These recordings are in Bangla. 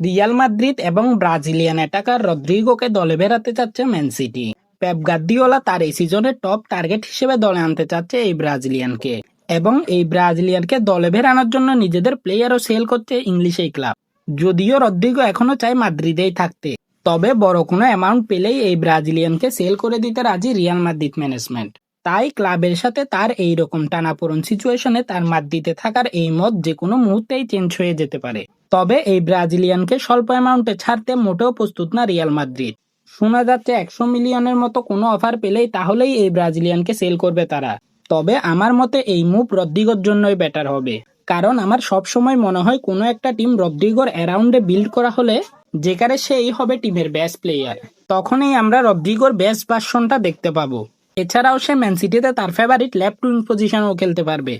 রিয়াল মাদ্রিদ এবং ব্রাজিলিয়ান অ্যাটাকার রদ্রিগোকে দলে বেরাতে চাচ্ছে ম্যান সিটি। পেপ গার্দিওলা তার এই সিজনের টপ টার্গেট হিসেবে দলে আনতে চাচ্ছে এই ব্রাজিলিয়ানকে এবং এই ব্রাজিলিয়ানকে দলে বেরানোর জন্য নিজেদের প্লেয়ারও সেল করছে ইংলিশ এই ক্লাব। যদিও রদ্রিগো এখনও চায় মাদ্রিদেই থাকতে, তবে বড় কোনো অ্যামাউন্ট পেলেই এই ব্রাজিলিয়ানকে সেল করে দিতে রাজি রিয়াল মাদ্রিদ ম্যানেজমেন্ট তাই ক্লাবের সাথে তার এই রকম টানাপোড়ন সিচুয়েশনে তার মাদ্রিদে থাকার এই মত যে কোনো মুহূর্তেই চেঞ্জ হয়ে যেতে পারে। তবে এই ব্রাজিলিয়ানকে স্বল্প অ্যামাউন্টে ছাড়তে মোটেও প্রস্তুত না রিয়াল মাদ্রিদ। শোনা যাচ্ছে একশো মিলিয়নের মতো কোনো অফার পেলেই তাহলেই এই ব্রাজিলিয়ানকে সেল করবে তারা। তবে আমার মতে এই মুভ রদ্রিগোর জন্যই বেটার হবে। কারণ আমার সব সময় মনে হয় কোনো একটা টিম রদ্রিগোর অ্যারাউন্ডে বিল্ড করা হলে যেখানে সেই হবে টিমের বেস্ট প্লেয়ার। তখনই আমরা রদ্রিগোর বেস্ট ভার্সনটা দেখতে পাবো। এছাড়াও সে ম্যান সিটিতে তার ফেভারিট লেফট পজিশনেও খেলতে পারবে।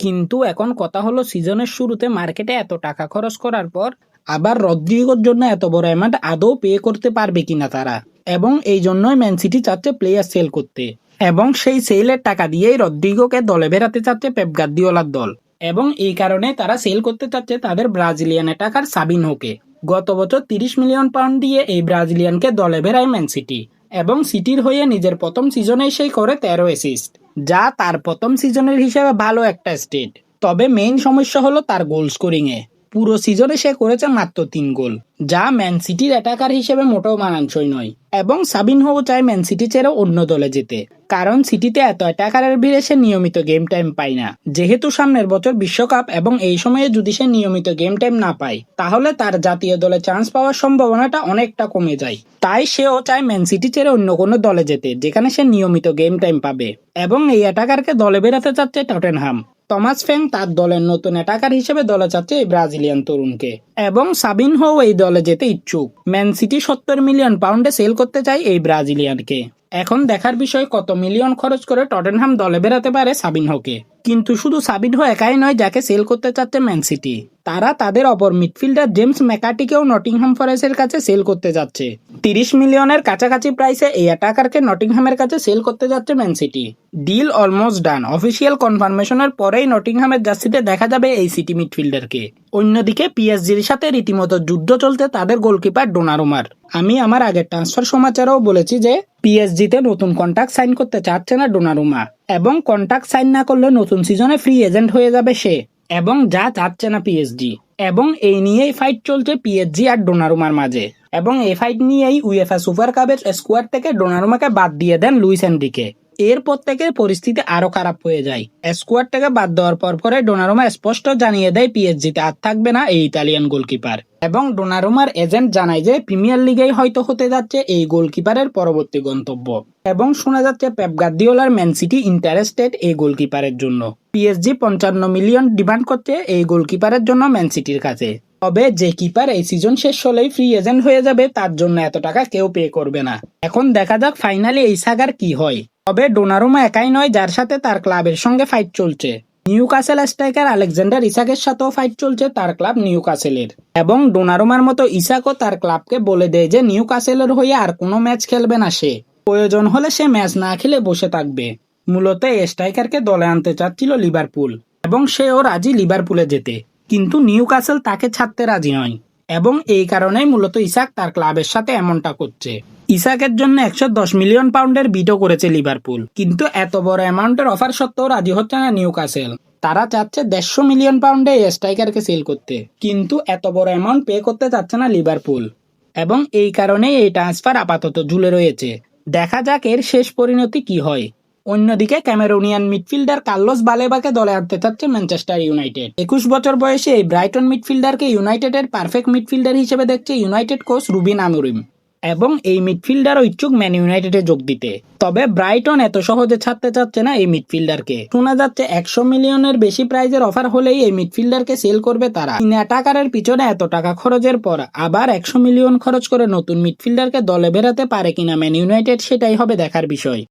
কিন্তু এখন কথা হলো সিজনের শুরুতে মার্কেটে এত টাকা খরচ করার পর আবার রদ্রিগোর জন্য এত বড় অ্যামাউন্ট আদৌ পে করতে পারবে কিনা তারা? এবং এই জন্যই ম্যান সিটি চাচ্ছে প্লেয়ার সেল করতে। এবং সেই সেলের টাকা দিয়েই রদ্রিগোকে দলে বেরাতে চাচ্ছে পেপ গার্দিওলার দল। এবং এই কারণে তারা সেল করতে চাচ্ছে তাদের ব্রাজিলিয়ান অ্যাটাকার সাবিনহোকে। গত বছর তিরিশ মিলিয়ন পাউন্ড দিয়ে এই ব্রাজিলিয়ানকে দলে বেরায় ম্যান সিটি এবং সিটির হয়ে নিজের প্রথম সিজনেই সেই করে তেরো অ্যাসিস্ট যা তার প্রথম সিজনের হিসেবে ভালো একটা স্টেট তবে মেইন সমস্যা হলো তার গোল স্কোরিং এ। পুরো সিজনে সে করেছে মাত্র তিন গোল, যা ম্যান সিটির অ্যাটাকার হিসেবে মোটেও মানানসই নয়। এবং সাবিন হো চায় ম্যান সিটি ছেড়ে অন্য দলে যেতে। কারণ সিটিতে এত অ্যাটাকারের ভিড়ে সে নিয়মিত গেম টাইম পায় না। যেহেতু সামনের বছর বিশ্বকাপ এবং এই সময়ে যদি সে নিয়মিত গেম টাইম না পায়, তাহলে তার জাতীয় দলে চান্স পাওয়ার সম্ভাবনাটা অনেকটা কমে যায়। তাই সেও চায় ম্যান সিটি ছেড়ে অন্য কোনো দলে যেতে, যেখানে সে নিয়মিত গেম টাইম পাবে। এবং এই অ্যাটাকারকে দলে বেরাতে চাচ্ছে টটেনহাম টমাস ফ্যাং তার দলের নতুন অ্যাটাকার হিসেবে দলে চাচ্ছে এই ব্রাজিলিয়ান তরুণকে। এবং সাবিন হো এই দলে যেতে ইচ্ছুক। ম্যান সিটি সত্তর মিলিয়ন পাউন্ডে সেল করতে চায় এই ব্রাজিলিয়ানকে। এখন দেখার বিষয় কত মিলিয়ন খরচ করে টটেনহাম দলে বেরাতে পারে সাবিনহোকে কিন্তু শুধু সাবিনহো একাই নয়, যাকে সেল করতে চাচ্ছে ম্যান সিটি। তারা তাদের অপর মিডফিল্ডার জেমস ম্যাকাটিকেও নটিংহাম ফরেস্টের কাছে সেল করতে যাচ্ছে। তিরিশ মিলিয়নের কাছাকাছি প্রাইসে এই অ্যাটাকারকে নটিংহামের কাছে সেল করতে যাচ্ছে Man City. Deal almost done. Official কনফার্মেশনের পরেই নটিংহামের জার্সিতে দেখা যাবে এই সিটি মিডফিল্ডারকে। অন্যদিকে পিএসজির সাথে রীতিমতো যুদ্ধ চলছে তাদের গোলকিপার ডোনারুমার। আমি আমার আগের ট্রান্সফার সমাচারেও বলেছি যে পিএসজিতে নতুন কন্ট্রাক্ট সাইন করতে চাচ্ছে না ডোনারুমা। এবং কন্ট্রাক্ট সাইন না করলে নতুন সিজনে ফ্রি এজেন্ট হয়ে যাবে সে। এবং যা চাচ্ছে না পিএসজি এবং এই নিয়েই ফাইট চলছে পিএসজি আর ডোনারুমার মাঝে। এবং এই ফাইট নিয়েই উয়েফা সুপার কাপের স্কোয়ার থেকে ডোনারুমাকে বাদ দিয়ে দেন লুইস এনরিকে। এরপর থেকে পরিস্থিতি আরও খারাপ হয়ে যায়। স্কোয়াড থেকে বাদ দেওয়ার পর পরে ডোনারোমা স্পষ্ট জানিয়ে দেয় পিএসজিতে আর থাকবে না এই ইতালিয়ান গোলকিপার। এবং ডোনারোমার এজেন্ট জানায় যে প্রিমিয়ার লিগেই হয়তো হতে যাচ্ছে এই গোলকিপারের পরবর্তী গন্তব্য। এবং শোনা যাচ্ছে পেপ গার্দিওলার ম্যান সিটি ইন্টারেস্টেড এই গোলকিপারের জন্য। পিএসজি পঞ্চান্ন মিলিয়ন ডিমান্ড করছে এই গোলকিপারের জন্য ম্যান সিটির কাছে। তবে যে কিপার এই সিজন শেষ হলেই ফ্রি এজেন্ট হয়ে যাবে তার জন্য এত টাকা কেউ পে করবে না। এখন দেখা যাক ফাইনালি এই সাগার কি হয়। তবে ডোনারুমা একাই নয়, যার সাথে তার ক্লাবের সঙ্গে ফাইট চলছে। নিউ কাসেল স্ট্রাইকার আলেকজান্ডার ইসাকের সাথেও ফাইট চলছে তার ক্লাব নিউ কাসেলের এবং ডোনারুমার মতো ইসাকও তার ক্লাবকে বলে দেয় যে নিউ কাসেলের হয়ে আর কোনো ম্যাচ খেলবে না সে। প্রয়োজন হলে সে ম্যাচ না খেলে বসে থাকবে। মূলত স্ট্রাইকারকে দলে আনতে চাচ্ছিল লিভারপুল। এবং সেও রাজি লিভারপুলে যেতে। কিন্তু নিউ কাসেল তাকে ছাড়তে রাজি নয়। এবং এই কারণেই মূলত ইসাক তার ক্লাবের সাথে এমনটা করছে। ইসাকের জন্য একশো দশ মিলিয়ন পাউন্ডের বিটও করেছে লিভারপুল। কিন্তু এত বড় অ্যামাউন্টের অফার সত্ত্বেও রাজি হচ্ছে না নিউ কাসেল তারা চাচ্ছে দেড়শো মিলিয়ন পাউন্ডে এই স্ট্রাইকারকে সেল করতে। কিন্তু এত বড় অ্যামাউন্ট পে করতে চাচ্ছে না লিভারপুল। এবং এই কারণেই এই ট্রান্সফার আপাতত ঝুলে রয়েছে। দেখা যাক এর শেষ পরিণতি কি হয়। অন্যদিকে ক্যামেরোনিয়ান মিডফিল্ডার কার্লোস বালেবাকে দলে আনতে চাচ্ছে ম্যানচেস্টার ইউনাইটেড। একুশ বছর বয়সে এই ব্রাইটন মিডফিল্ডারকে ইউনাইটেডের পারফেক্ট মিডফিল্ডার হিসেবে দেখছে ইউনাইটেড কোচ রুবিন আমুরিম এবং এই মিডফিল্ডারও ইচ্ছুক ম্যান ইউনাইটেডে যোগ দিতে। তবে ব্রাইটন এত সহজে ছাড়তে চাচ্ছে না এই মিডফিল্ডারকে শোনা যাচ্ছে একশো মিলিয়নের বেশি প্রাইজের অফার হলেই এই মিডফিল্ডারকে সেল করবে তারা। তিন অ্যাটাকারের পিছনে এত টাকা খরচের পর আবার একশো মিলিয়ন খরচ করে নতুন মিডফিল্ডারকে দলে বেরাতে পারে কিনা ম্যান ইউনাইটেড সেটাই হবে দেখার বিষয়।